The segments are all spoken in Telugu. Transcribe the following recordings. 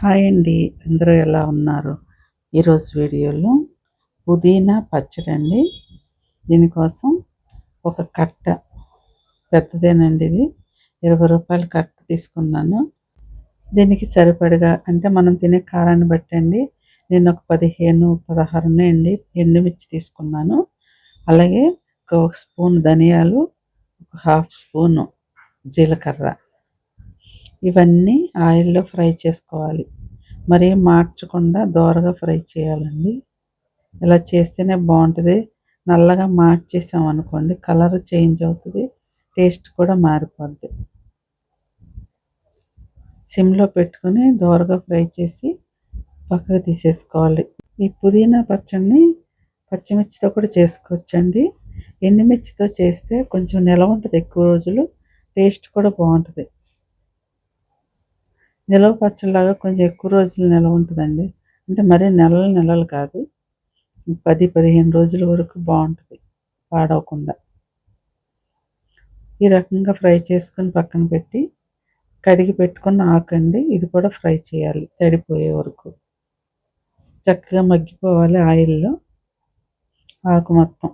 హాయ్ అండి. అందరూ ఎలా ఉన్నారు? ఈరోజు వీడియోలో పుదీనా పచ్చడి అండి. దీనికోసం ఒక కట్ట పెద్దదేనండి ఇది. ఇరవై రూపాయల కట్ట తీసుకున్నాను. దీనికి సరిపడగా అంటే మనం తినే కారాన్ని బట్టండి నేను ఒక పదిహేను పదహారు అండి ఎండుమిర్చి తీసుకున్నాను. అలాగే ఒక స్పూన్ ధనియాలు ఒక హాఫ్ స్పూను జీలకర్ర. ఇవన్నీ ఆయిల్లో ఫ్రై చేసుకోవాలి. మరి మార్చకుండా దోరగా ఫ్రై చేయాలండి. ఇలా చేస్తేనే బాగుంటుంది. నల్లగా మార్చేసాం అనుకోండి కలర్ చేంజ్ అవుతుంది టేస్ట్ కూడా మారిపోద్ది. సిమ్లో పెట్టుకొని దోరగా ఫ్రై చేసి పక్కకు తీసేసుకోవాలి. ఈ పుదీనా పచ్చడిని పచ్చిమిర్చితో కూడా చేసుకోవచ్చండి. ఎండుమిర్చితో చేస్తే కొంచెం నిలవ ఉంటుంది ఎక్కువ రోజులు టేస్ట్ కూడా బాగుంటుంది. నిలవ పచ్చడిలాగా కొంచెం ఎక్కువ రోజులు నిలవ ఉంటుందండి. అంటే మరీ నెలలు నెలలు కాదు. పది పదిహేను రోజుల వరకు బాగుంటుంది పాడవకుండా. ఈ రకంగా ఫ్రై చేసుకొని పక్కన పెట్టి కడిగి పెట్టుకున్న ఆకండి. ఇది కూడా ఫ్రై చేయాలి తడిపోయే వరకు. చక్కగా మగ్గిపోవాలి ఆయిల్లో ఆకు మొత్తం.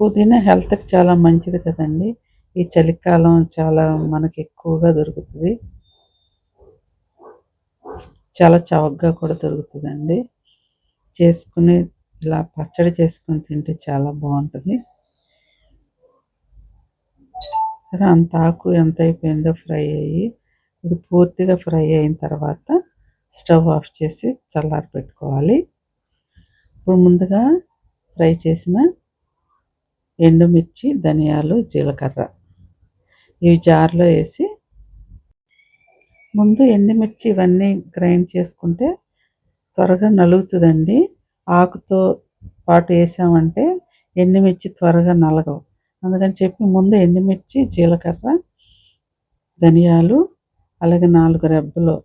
పుదీనా హెల్త్కి చాలా మంచిది కదండి. ఈ చలికాలం చాలా మనకి ఎక్కువగా దొరుకుతుంది. చాలా చవకగా కూడా దొరుకుతుందండి. చేసుకుని ఇలా పచ్చడి చేసుకుని తింటే చాలా బాగుంటుంది. సరే అంత ఆకు ఎంత అయిపోయిందో ఫ్రై అయ్యి ఇది పూర్తిగా ఫ్రై అయిన తర్వాత స్టవ్ ఆఫ్ చేసి చల్లారి పెట్టుకోవాలి. ఇప్పుడు ముందుగా ఫ్రై చేసిన ఎండుమిర్చి ధనియాలు జీలకర్ర. ఇవి జార్లో వేసి ముందు ఎండుమిర్చి ఇవన్నీ గ్రైండ్ చేసుకుంటే త్వరగా నలుగుతుందండి. ఆకుతో పాటు వేసామంటే ఎండుమిర్చి త్వరగా నలగవు. అందుకని చెప్పి ముందు ఎండుమిర్చి జీలకర్ర ధనియాలు అలాగే నాలుగు రెబ్బలు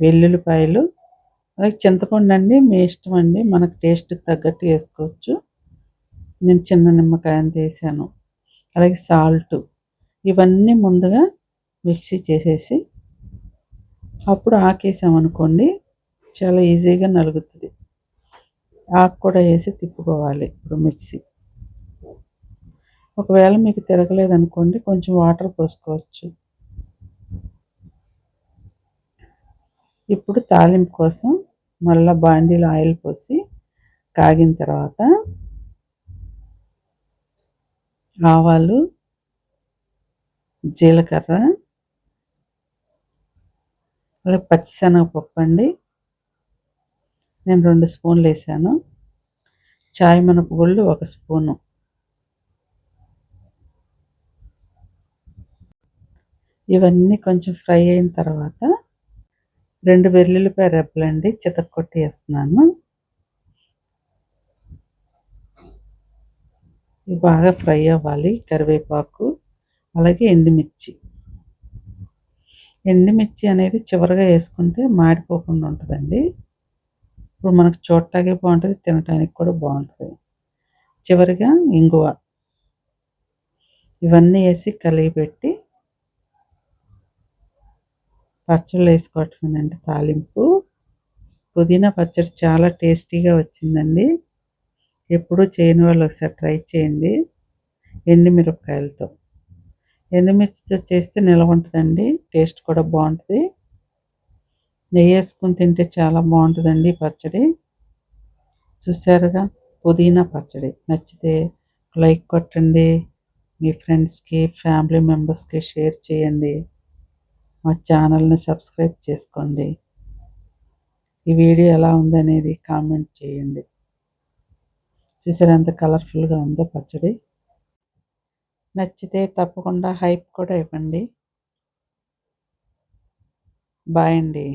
వెల్లుల్లిపాయలు అలాగే చింతపండు అండి మీ ఇష్టం అండి మనకు టేస్ట్కి తగ్గట్టు వేసుకోవచ్చు. నేను చిన్న నిమ్మకాయని తీసాను. అలాగే సాల్ట్. ఇవన్నీ ముందుగా మిక్సీ చేసేసి అప్పుడు ఆకేసామనుకోండి చాలా ఈజీగా నలుగుతుంది. ఆకు కూడా వేసి తిప్పుకోవాలి ఇప్పుడు మిక్సీ. ఒకవేళ మీకు తిరగలేదనుకోండి కొంచెం వాటర్ పోసుకోవచ్చు. ఇప్పుడు తాలింపు కోసం మళ్ళీ బాండీలో ఆయిల్ పోసి కాగిన తర్వాత ఆవాలు జీలకర్ర అలాగే పచ్చిశనగపప్పు అండి. నేను రెండు స్పూన్లు వేసాను. చాయ్ మినపగుళ్ళు ఒక స్పూను. ఇవన్నీ కొంచెం ఫ్రై అయిన తర్వాత రెండు వెల్లుల్లిపాయ రెబ్బలండి చితక్కొట్టి వేస్తున్నాను. ఇవి బాగా ఫ్రై అవ్వాలి. కరివేపాకు అలాగే ఎండుమిర్చి. ఎండుమిర్చి అనేది చివరిగా వేసుకుంటే మాడిపోకుండా ఉంటుందండి. ఇప్పుడు మనకు చూడటానికి బాగుంటుంది తినటానికి కూడా బాగుంటుంది. చివరిగా ఇంగువ. ఇవన్నీ వేసి కలిగి పెట్టి పచ్చళ్ళు వేసుకోవటమేనండి తాలింపు. పుదీనా పచ్చడి చాలా టేస్టీగా వచ్చిందండి. ఎప్పుడూ చేయని వాళ్ళు ఒకసారి ట్రై చేయండి. ఎండుమిరపకాయలతో. ఎండుమిర్చితో చేస్తే నిల్వ ఉంటుందండి టేస్ట్ కూడా బాగుంటుంది. నెయ్యి వేసుకుని తింటే చాలా బాగుంటుందండి పచ్చడి. చూసారుగా పుదీనా పచ్చడి. నచ్చితే లైక్ కొట్టండి మీ ఫ్రెండ్స్కి ఫ్యామిలీ మెంబర్స్కి షేర్ చేయండి. మా ఛానల్ని సబ్స్క్రైబ్ చేసుకోండి. ఈ వీడియో ఎలా ఉందనేది కామెంట్ చేయండి. చూసారు ఎంత కలర్ఫుల్గా ఉందో పచ్చడి. నచ్చితే తప్పకుండా హైప్ కూడా ఇవ్వండి. బాయ్ అండి.